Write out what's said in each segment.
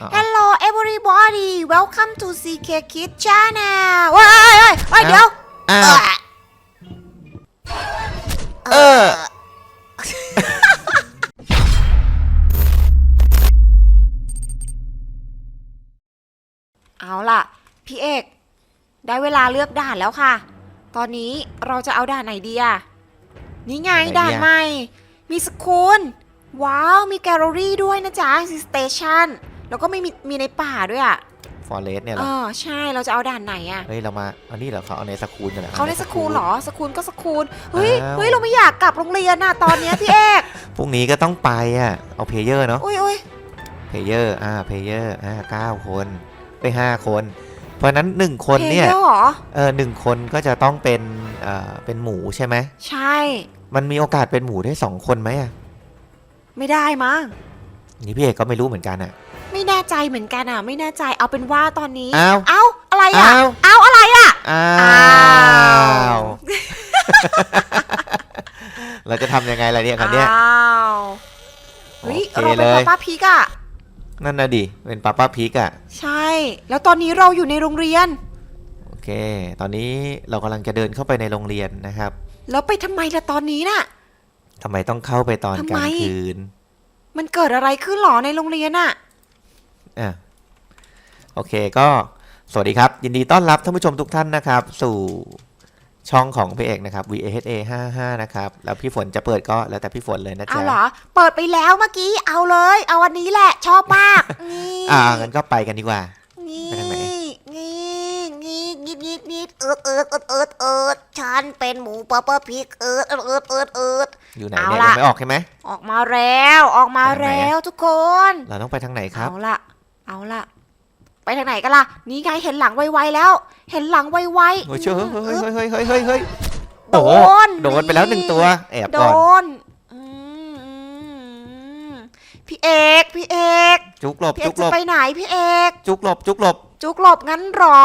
อ๋อ Hello everybody welcome to CK Kids Channel ว้ายว้ายว้ายเดี๋ยวอ้าวเอเออ เอาล่ะ พี่เอก ได้เวลาเลือกด่านแล้วค่ะ ตอนนี้เราจะเอาด่านไหนดีอะนี่ไงด่าด่านนไหนดีอะ ใหม่ มีสคูลว้าว มีแกลเลอรี่ด้วยนะจ๊ะสเตชัน แล้วก็ไม่มีมีในป่าด้วยอะฟอเรสเนี่ยเหรเอออใช่เราจะเอาด่านไหนอะเฮ้ยเรามาอันนี้เหรอเขาเอาในสกูลกันเหรอ เขาในสคูลเหรอสคูลก็สคูลเฮ้ยอ้าว เฮ้ยเราไม่อยากกลับโรงเรียนน่ะตอนเนี้ยพี่เอกพรุ่งนี้ก็ต้องไปอะเอาเพลเยอร์เนาะอุ้ยอุ้ยเพลเยอร์อ่าเพลเยอร์อ่าเก้าคนไปห้าคน เพราะฉะนั้นหนึ่งคนเนี่ยพลเหรอเออหนึ่งคนก็จะต้องเป็นเอ่อเป็นหมูใช่ไหมใช่ มันมีโอกาสเป็นหมูได้สองคนไหมอะไม่ได้มั้งนี่พี่เอกก็ไม่รู้เหมือนกันอะ ไม่แน่ใจเหมือนกันอะ ไม่แน่ใจเอาเป็นว่าตอนนี้อ้าวเอ้าอะไรอะอ้าว เอ้าอะไรอะ อ้าอ้าว ว เราจะทำยังไงล่ะเนี่ยคราวเนี้ย อ้าวเฮ้ยโอเคเราเป็นเลย ป้าป้าพีกอะ นั่นน่ะดิเป็นป้าป้าพีกอะใช่ แล้วตอนนี้เราอยู่ในโรงเรียน โอเค ตอนนี้เรากำลังจะเดินเข้าไปในโรงเรียนนะครับแล้วไปทำไมล่ะตอนนี้น่ะ ทำไมต้องเข้าไปตอนทำกไมลางคืน มันเกิดอะไรขึ้นหรอในโรงเรียนอะ อะโอเคก็สวัสดีครับ ยินดีต้อนรับท่านผู้ชมทุกท่านนะครับ สู่ช่องของพี่เอกนะครับ VAHA 55นะครับ แล้วพี่ฝนจะเปิดก็แล้วแต่พี่ฝนเลยนะเอาจ๊ะเหรอ เปิดไปแล้วเมื่อกี้เอาเลย เอาวันนี้แหละชอบมาก นี่อ่างั้นก็ไปกันดีกว่า นี่ไปทางไหนนี่นี่งิดงิดงิดเอิดเอิดเอิดเอิดเอิดฉันเป็นหมูปอปอพิกเอิดเอิดเอิดเอิดเอิดอยู่ไหนเอาเนี่ยล่ะยังไม่ออกใช่ไหมออกมาแล้ว ออกมาไปทางไหนอะแล้วทุกคน เราต้องไปทางไหนครับเอาล่ะ เอาล่ะ ไปทางไหนกันล่ะ นี่ไงเห็นหลังไวๆแล้ว เห็นหลังไวๆ โอ้ยเชื่อเฮ้ยเฮ้ยเฮ้ยเฮ้ยเฮ้ยเฮ้ย โด โอ้โห น โดนไปแล้วหนึ่งตัว แอบ โด ก่อน นอืมอืมพี่เอก พี่เอก จุกหลบ พี่เอ จุ ก กหล จะ บ ไปไหนพี่เอก จุกหลบ จุกหลบ จุกหลบงั้นหรอ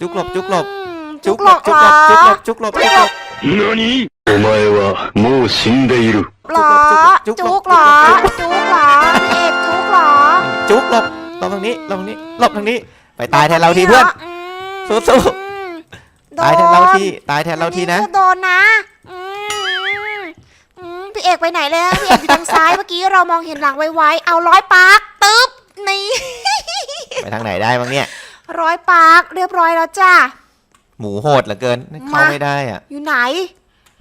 จุกหลบจุกหลบ อืม จุ จุ ก ก ห ห ล ล บบ จุก เห ห ร ล อบ จุกหลบจุกหลบจุกหลบ 何お前はもう死んでいる。 เหรอ จุกหลบ จุกเหรอ จุกหลบ จุกเหรอพี่เอกจุกเหรอ จุกหลบห ลบทางนี้หลบทางนี้หลบทางนี้ ไปตายแทนเราทีเพื่อนอืมสู้โดตายแทนเราทีตายแทนเราทีนะอัก็โดนนะอืมอืมพี่เอกไปไหนเลยพี่เอกอยู่ทางซ้ายเมื่อกี้เรามองเห็นหลังไวๆเอาร้อยปาร์คตึ๊บนี่ ไปทางไหนได้บ้างเนี่ย ร้อยปาร์คเรียบร้อยแล้วจ้า หมูโหดเหลือเกิน เข้ามาไม่ได้อะ อยู่ไหน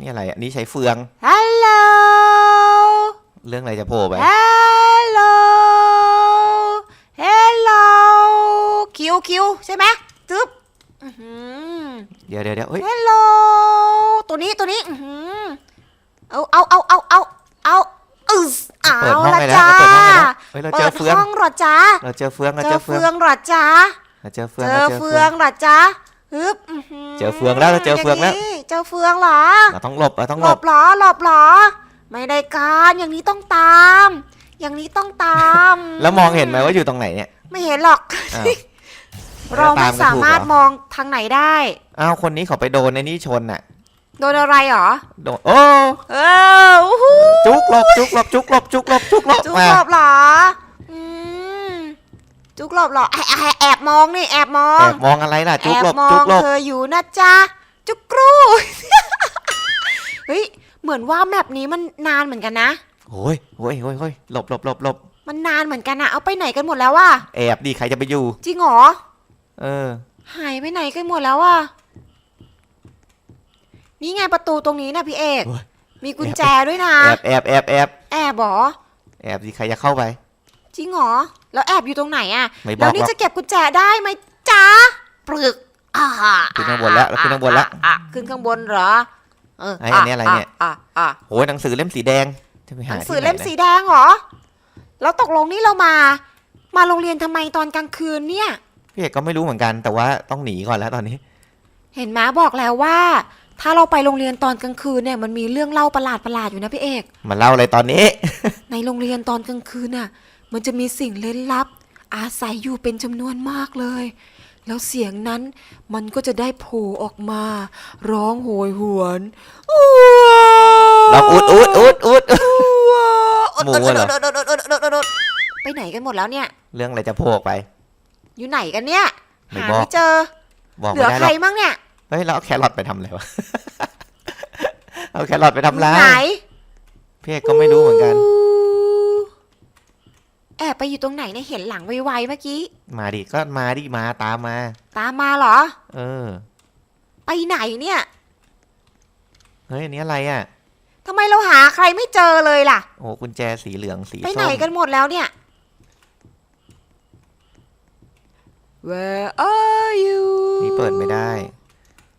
นี่อะไรอะนี่ใช้เฟือง ฮัลโหลเรื่องอะไรจะโผล่ไปฮัลโหล คิวคิวใช่ไหมตึ๊บอื้อหือเดี๋ยวเดี๋ยวเดี๋ยวเฮ้ย ฮัลโหลตัวนี้ตัวนี้อื้อหือเอาเอาเอาเอาเอาเอาอึสเอาเปิดห้องละไปแล้วจ้าเปิดห้องไปแล้วเฮ้ยเราเจอเปิดเฟือง ห้องเหรอจ๊ะเราเจอเฟืองเราเจเจออเฟืเฟือองงเหรอจ๊ะเราเจอเฟืองเจเราอเจอเฟืเฟือองงเหรอจ๊ะฮึบอื้อหืเจอเฟืองแล้วเราเจอเฟืองแล้วย่านี้เจอเฟืองเหรอ เราต้องหลบเราต้องหหลลบบเหรอหลบเหรอ ไม่ได้การอย่างนี้ต้องตาม อย่างนี้ต้องตามแล้วมองเห็นไหมว่าอยู่ตรงไหนเนี่ย ไม่เห็นหรอก อ้าว เราไม่สามารถมองทางไหนได้ อ้าวคนนี้เขาไปโดนในนี่ชนน่ะ โดนอะไรหรอ โดนโอ้เอออู้หูจุกหลบจุกหลบจุกหลบจุกหลบจุกหลบจุกมาหลบเหรออืมจุกหลบเหรอแอบแอบแอบมองนี่แอบมองแอบมองอะไรล่ะแอจุกบหลบมอจุงกหลบเธออยู่นะจ๊ะจุกกรูเฮ้ยเหมือนว่าแมปนี้มันนานเหมือนกันนะโอ้ยโอ้ยโอ้ยโอ้ยหลบหลบหลบหลบมันนานเหมือนกันนะเอาไปไหนกันหมดแล้ววะแอบดิใครจะไปอยู่ จริงเหรอ เออ หายไปไหนกันหมดแล้ววะนี่ไงประตูตรงนี้นะพี่เอก โอ้ย มีกุญแจด้วยนะ แอบแอบแอบแอบแอบเหรอ แอบดิใครจะเข้าไป จริงเหรอ แล้วแอบอยู่ตรงไหนอะไม่บแล้อวกนี่หรอกจะเก็บกุญแจได้ไหมจ๊ะปรึกอ่าขึ้นข้างบนแล้วขึ้นข้างบนแล้วอะอะขึ้นข้างบนเหรอ เออไอ้อันนี้อะไรเนี่ย อะอะโอ้ยหนังสือเล่มสีแดงจะไปหหานังที่สือไหนเล่มนะสีแดงเหรอ แล้วตกลงนี่เรามา มาโรงเรียนทำไมตอนกลางคืนเนี่ย พี่เอกก็ไม่รู้เหมือนกัน แต่ว่าต้องหนีก่อนแล้วตอนนี้ เห็นไหมบอกแล้วว่า ถ้าเราไปโรงเรียนตอนกลางคืนเนี่ยมันมีเรื่องเล่าประหลาดประหลาดๆอยู่นะพี่เอกมาเล่าอะไรตอนนี้ ในโรงเรียนตอนกลางคืนน่ะ มันจะมีสิ่งเล่นลับ อาศัยอยู่เป็นจำนวนมากเลย แล้วเสียงนั้นมันก็จะได้โผล่ออกมา ร้องโหยหวนอ้วลองอุดอุดอุดอุดอ้วหมูเหรอ ไปไหนกันหมดแล้วเนี่ย เรื่องอะไรจะโผล่ออกไป อยู่ไหนกันเนี่ย ไม่หาบอก ไม่เจอ บอกเหลืไม่อได้ใคหรรอกมั่งเนี่ยเฮ้ยเราเอาแครอทไปทำอะไรวะ เอาแครอทไปทำออะไรยู่ไหนพี่เอกก็ไม่รู้เหมือนกัน แอบไปอยู่ตรงไหนเนี่ยเห็นหลังไวๆเมื่อกี้ มาดิก็มาดิมาตามมา ตามมาเหรอ เออไปไหนเนี่ยเฮ้ยอันนี้อะไรอะ ทำไมเราหาใครไม่เจอเลยล่ะ โอ้กุญแจสีเหลืองสีไปส้ไหนมกันหมดแล้วเนี่ย Where are you นี่เปิดไม่ได้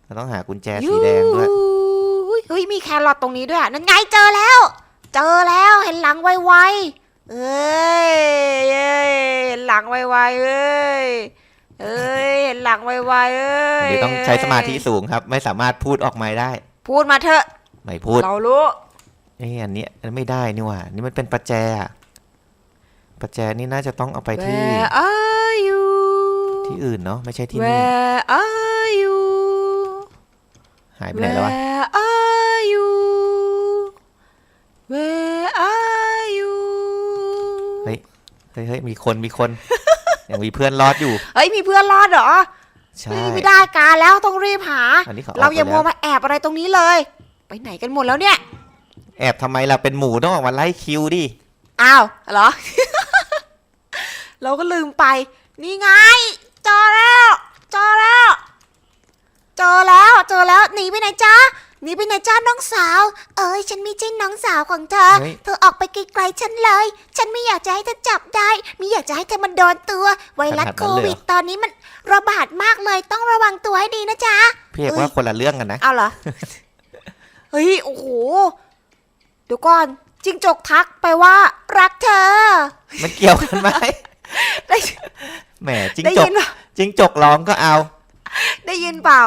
เราต้องหากุญแจสีแดงด้วยอุ๊เฮ้ยมีแครอทตรงนี้ด้วยอะนั่นไงเจอแล้ว เจอแล้วเห็นหลังไวๆเอ้ยเอ้ยเห็นหลังไวๆเอ้ยเอ้ยเห็นหลังไวๆเอ้ยเดี๋ยวต้องใช้สมาธิสูงครับ ไม่สามารถพูดออกมาได้ พูดมาเถอะไม่พูด เรารู้ เอ้ยอันเนี้ยอันไม่ได้นี่หว่า นี่มันเป็นประแจอะประแจนี่น่าจะต้องเอาไปที่ Where are you ที่อื่นเนาะไม่ใช่ที่นี่ Where are you หายไปไหนแล้ววะ Where are you Where are you เฮ้ยเฮ้ยเฮ้ยมีคนมีคน ยังมีเพื่อนรอดอยู่ เฮ้ยมีเพื่อนรอดเหรอใช่ เฮ้ยไม่ได้การแล้วต้องรีบหา อันนี้เขาออกเราอย่าไปมัวแล้วมาแอบอะไรตรงนี้เลย ไปไหนกันหมดแล้วเนี่ย แอบทำไมล่ะเป็นหมูต้องออกมาไล่คิวดิ อ้าวเหรอ เราก็ลืมไป นี่ไงเจ อแล้ว เจอแล้ว เจอแล้ว เจอแล้ว หนีไปไหนจ้าหนีไปไหนจ้าน้องสาว เอ้ย ฉันไม่ใช่น้องสาวของเธอ เฮ้ย เธอออกไปไกลๆฉันเลย ฉันไม่อยากจะให้เธอจับได้ ไม่อยากจะให้เธอมันโดนตัว ไวรัสโควิดตอนนี้มันระบาดมากเลย ต้องระวังตัวให้ดีนะจ๊ะ พี่เอกว่าคนละเรื่องกันนะ เอาเหรอ เฮ้ย โอ้โห เดี๋ยวก่อน จิงจกทักไปว่ารักเธอ มันเกี่ยวกันไหม ได้แหมจิ้งได้จกยินปะ จิ้งจกร้องก็เอา ได้ยินเปล่า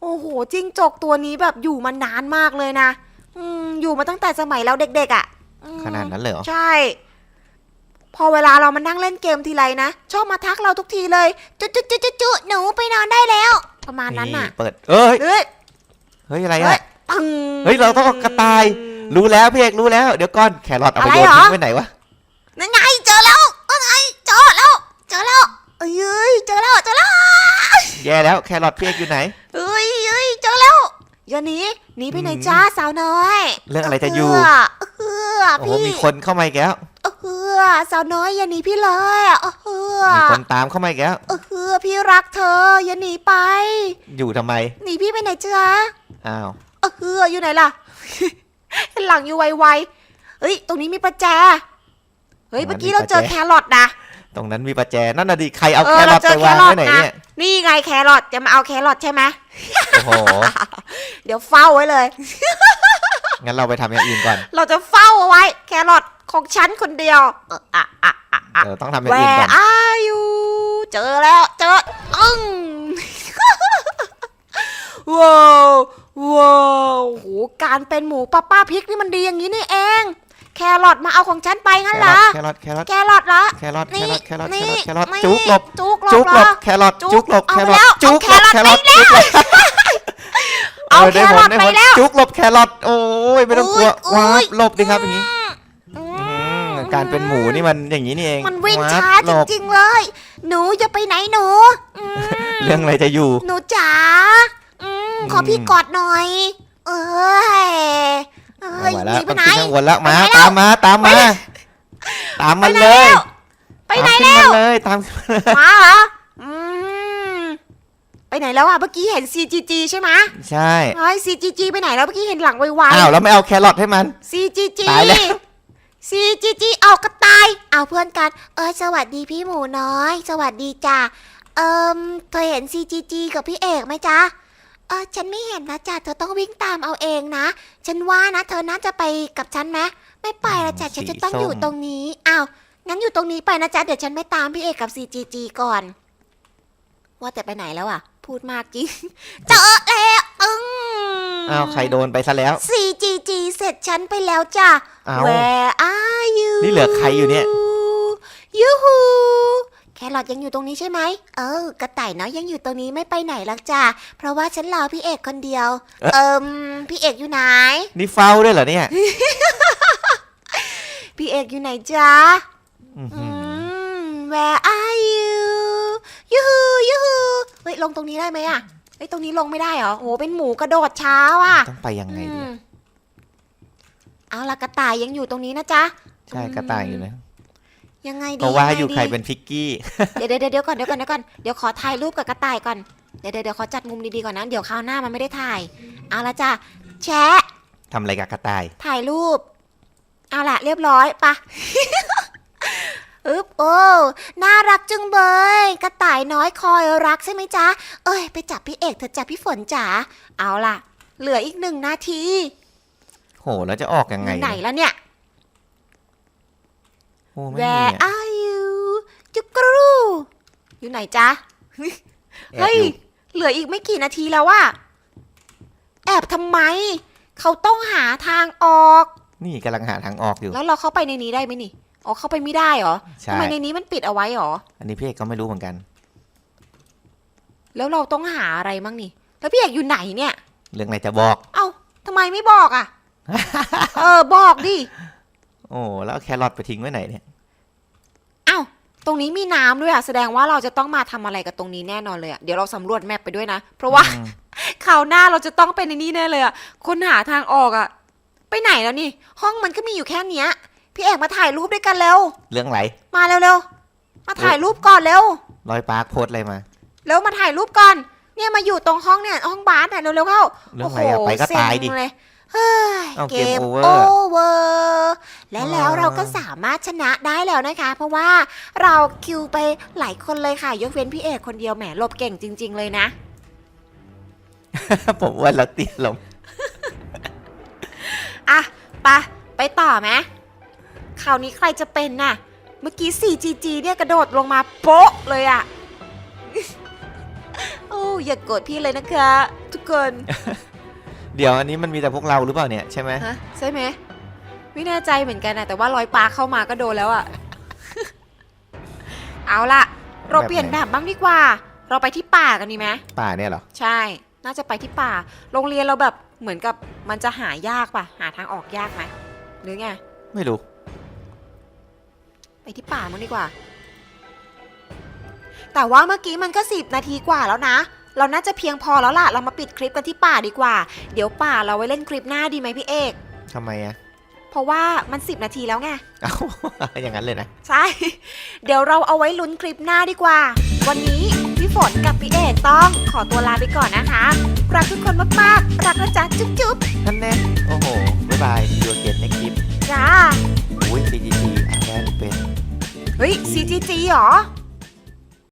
โอ้โหจิงจกตัวนี้แบบอยู่มานานมากเลยนะอืมอยู่มาตั้งแต่สมัยเราเด็กๆอะ่ะอืมขนาดนั้นเลยเหรอ ใช่ พอเวลาเรามานั่งเล่นเกมทีไรนะ ชอบมาทักเราทุกทีเลย จุจุจุจุจุหนูไปนอนได้แล้ว ประมาณนั้นน่ะเปิด เอ้ยเฮ้ย เฮ้ยอะไรเฮ้ยอะปังเฮ้ยเราต้องเอากระต่าย รู้แล้วพี่เอกรู้แล้ว เดี๋ยวก่อนแครอทเอาไปอะไรโยนเหรอ ทิ้งไว้ไหนวะ นั่นไงเจอแล้วนั่นไงเจอแล้ว เจอแล้ว เอ้ยเจอแล้วเจอแล้วแย่แล้วแครอทพี่เอกอยู่ไหน เอ้ยเอ้ยเจอแล้วอย่าหนีหนีไปไหนจ้าสาวน้อยเรื่องอะไรจะอยู่ เออโอ้โหพี่มีคนเข้ามาอีกแล้วเออสาวน้อยอย่าหนีพี่เลยเออมีคนตามเข้ามาอีกแล้วเออพี่รักเธอ อย่าหนีไป อยู่ทำไมหนีพี่ไปไหนจ้าอ้าวเอออยู่ไหนล่ะเห็นหลังอยู่ไวๆเฮ้ย ตรงนี้มีประแจเฮ้ยเมื่อกี้เราเจอแครอทนะ ตรงนั้นมีประแจนั่นน่ะดิใครเอาเอแคอรเราอทเจไปอแควางรอไว้ทไหนนะเนี่ยนี่ไงแครอทจะมาเอาแครอทใช่ไหมโอ้โหเดี๋ยวเฝ้าไว้เลย งั้นเราไปทำอย่างอื่นก่อน เราจะเฝ้าเอาไว้ แครอทของฉันคนเดียวเอออะอะอะอะเดี๋ยวต้องทำอย่าง Where อื่นก่อน are you เจอแล้วเจออึ้งว้าวว้าวโอ้โหการเป็นหมูป้าป้าพริกนี่มันดีอย่างนี้นี่เอง แครอทมาเอาของฉันไปงั้นเหรอ แครอทแครอทแครอทเหรอ แครอทแคนี่รอทแครอทแคนี่รอทแครอทนี่จุกหลบจุกหลบจุกหลบเหรอแครอทจุ๊จุกกหลบเอาแคไปรอทแล้วจุกหลบเอาแคแครรออททจุกหลบเอาออแคได้ผรลอทได้ไปผลแล้วจุกหลบแครอทโอ้ยไม่ต้องกลัวอุ๊ยว้าอุ๊บยหลบดิครับอย่างนี้อือืมมการเป็นหมูนี่มันอย่างนี้นี่เอง มันวิ่งว้บช้าหจลบริงๆเลย หนูจะไปไหนหนูอืมเรื่องอะไรจะอยู่ หนูจ๋าอืมขอพี่อืมกอดหน่อย เอ้ย เอ้ไม่ยไหวหแล้วนีไปต้องไหน ขึ้นข้างบนแล้วมาไปไหนแล้วตามมาตามมาตามมันเลยไปไหนตามขึ้นแล้วมาเลยตามขึ้นมาเลยมาเหรออืมไปไหนแล้วอะ เมื่อกี้เห็น CGG ใช่ไหมใช่เฮ้ย CGG ไปไหนแล้ว เมื่อกี้เห็นหลังไวอ้าวแล้วไม่เอาแครอทให้มัน ๆ CGG ตายแล้ว CGG เอากระต่าย เอาเพื่อนกัน เออสวัสดีพี่หมูน้อย สวัสดีจ้ะ เอิมเธอเห็น CGG กับพี่เอกไหมจ๊ะเออฉันไม่เห็นนะจ๊ะเธอต้องวิ่งตามเอาเองนะ ฉันว่านะเธอน่าจะไปกับฉันไหมไม่ไปละจ้ะฉันจะต้องอยู่ตรงนี้อ้าวงั้นอยู่ตรงนี้ไปนะจ๊ะเดี๋ยวฉันไม่ตามพี่เอกกับ CGG ก่อน ว่าแต่ไปไหนแล้วอะ พูดมากจริง เจอแล้วอึ้ง อ้าวใครโดนไปซะแล้ว CGG เสร็จฉันไปแล้วจ้ะ อ้าว Where are you นี่เหลือใครอยู่เนี่ย ยูฮูแค รอทยังอยู่ตรงนี้ใช่ไหม เออ กระต่ายน้อยยังอยู่ตรงนี้ไม่ไปไหนหรอกจ้ะ เพราะว่าฉันรอพี่เอกคนเดียว เอ๊ะเอิมพี่เอกอยู่ไหน นี่เฝ้าด้วยเหรอเนี่ยพี่เอกอยู่ไหนจ๊ะ อื้ออืหือม where are you ยูฮูยูฮูเฮ้ยลงตรงนี้ได้ไหมอะเฮ้ยตรงนี้ลงไม่ได้เหรอ โอ้โหเป็นหมูกระโดดเช้าอะต้องไปยังไงอืดีมอะเอาละกระต่ายยังอยู่ตรงนี้นะจ๊ะ ใช่กระต่ายอยู่นะ ยังไงดีเพราะว่างไงอยู่ใครดีเป็นพิกกี้ เดี๋ยวเดี๋ยวเดี๋ยวก่อนเดี๋ยวก่อนเดี๋ยวก่อนเดี๋ยวขอถ่ายรูปกับกระต่ายก่อนเดี๋ยวเดี๋ยวเดี๋ยวขอจัดมุมดีๆก่อนนะเดี๋ยวคราวหน้ามันไม่ได้ถ่าย เอาละจ้ะแชะ ทำอะไรกับกระต่าย ถ่ายรูป เอาละเรียบร้อยปะ อึ๊บโอ้ น่ารักจังเบยกระต่ายน้อยคอยรักใช่ไหมจ๊ะ เอ้ย ไปจับพี่เอกเถอะจับพี่ฝนจ๋า เอาล่ะ เหลืออีกหนึ่งนาทีโห แล้วจะออกยังไงไหนเนี่ยแล้วเนี่ย โอ้ไม่มี Where อะ are you จุกรูอยู่ไหนจ๊ะ แอบเฮ้ย อยู่เหลืออีกไม่กี่นาทีแล้วอะแอบทำไม เขาต้องหาทางออก นี่กำลังหาทางออกอยู่ แล้วเราเข้าไปในนี้ได้ไหมนี่ อ๋อ เข้าไปไม่ได้เหรอใช่ ทำไมในนี้มันปิดเอาไว้เหรอ อันนี้พี่เอกก็ไม่รู้เหมือนกัน แล้วเราต้องหาอะไรมั่งนี่ แล้วพี่เอกอยู่ไหนเนี่ย เรื่องอะไรจะบอก เอ้าทำไมไม่บอกอะ เออ บอกดิ โอ้แล้วเอาแครอทไปทิ้งไว้ไหนเนี่ยเอ้าตรงนี้มีน้ำด้วยอะแสดงว่าเราจะต้องมาทำอะไรกับตรงนี้แน่นอนเลยอะเดี๋ยวเราสำรวจแมปไปด้วยนะ เพราะว่า อืมคราวหน้าเราจะต้องเป็นในนี้แน่เลยอะค้นหาทางออกอะไปไหนแล้วนี่ ห้องมันก็มีอยู่แค่เนี้ย พี่เอกมาถ่ายรูปด้วยกันเร็ว เรื่องอะไรมาเร็วๆ มาถ่ายรูปก่อนเร็วรอยปาร์คโพสต์อะไรมา เร็วมาถ่ายรูปก่อน เนี่ยมาอยู่ตรงห้องเนี่ยห้องบาสน่ะเร็วๆเข้าเรื่องอะไรอะไปก็เซ็งตายดิเลย เฮ้ยเอาเกเกมม over โอเวอร์และแล้วอ่าเราก็สามารถชนะได้แล้วนะคะ เพราะว่าเราคิวไปหลายคนเลยค่ะ ยกเว้นพี่เอกคนเดียวแหมหลบเก่งจริง ๆ เลยนะ ผมว่าเราเตี้ยลง อะไปะไปต่อไหมคราวนี้ใครจะเป็นน่ะ เมื่อกี้ 4GG เนี่ยกระโดดลงมาโป๊ะเลยอะโอ้อย่ากโกรธพี่เลยนะคะ ทุกคน เดี๋ยวอันนี้มันมีแต่พวกเราหรือเปล่าเนี่ยใช่ไหมฮะใช่ไหมไม่แน่ใจเหมือนกันนะแต่ว่าร้อยปลาเข้ามาก็โดนแล้วอะ เอาล่ะเราเปลี่ยนแบบบ้างดีกว่า เราไปที่ป่ากันดีไหมป่าเนี่ยเหรอ ใช่ น่าจะไปที่ป่า โรงเรียนเราแบบเหมือนกับมันจะหายากป่ะ หาทางออกยากไหมหรือไง ไม่รู้ ไปที่ป่ามั้งดีกว่า แต่ว่าเมื่อกี้มันก็สิบนาทีกว่าแล้วนะ เราน่าจะเพียงพอแล้วล่ะ เรามาปิดคลิปกันที่ป่าดีกว่า เดี๋ยวป่าเราไว้เล่นคลิปหน้าดีไหมพี่เอก ทำไมอะเพราะว่ามันสิบนาทีแล้วไง เอ้า อย่างนั้นเลยนะ ใช่ เดี๋ยวเราเอาไว้ลุ้นคลิปหน้าดีกว่า วันนี้พี่ฝนกับพี่เอกต้องขอตัวลาไปก่อนนะคะ รักทุกคนมากๆ รักนะจ๊ะจุ๊บจุ๊บนั่นแน่โอ้โห บ๊ายบายดูเกตในคลิปจ้า อุ้ย CGG อะแค่เป็น เฮ้ย CGG เหรอ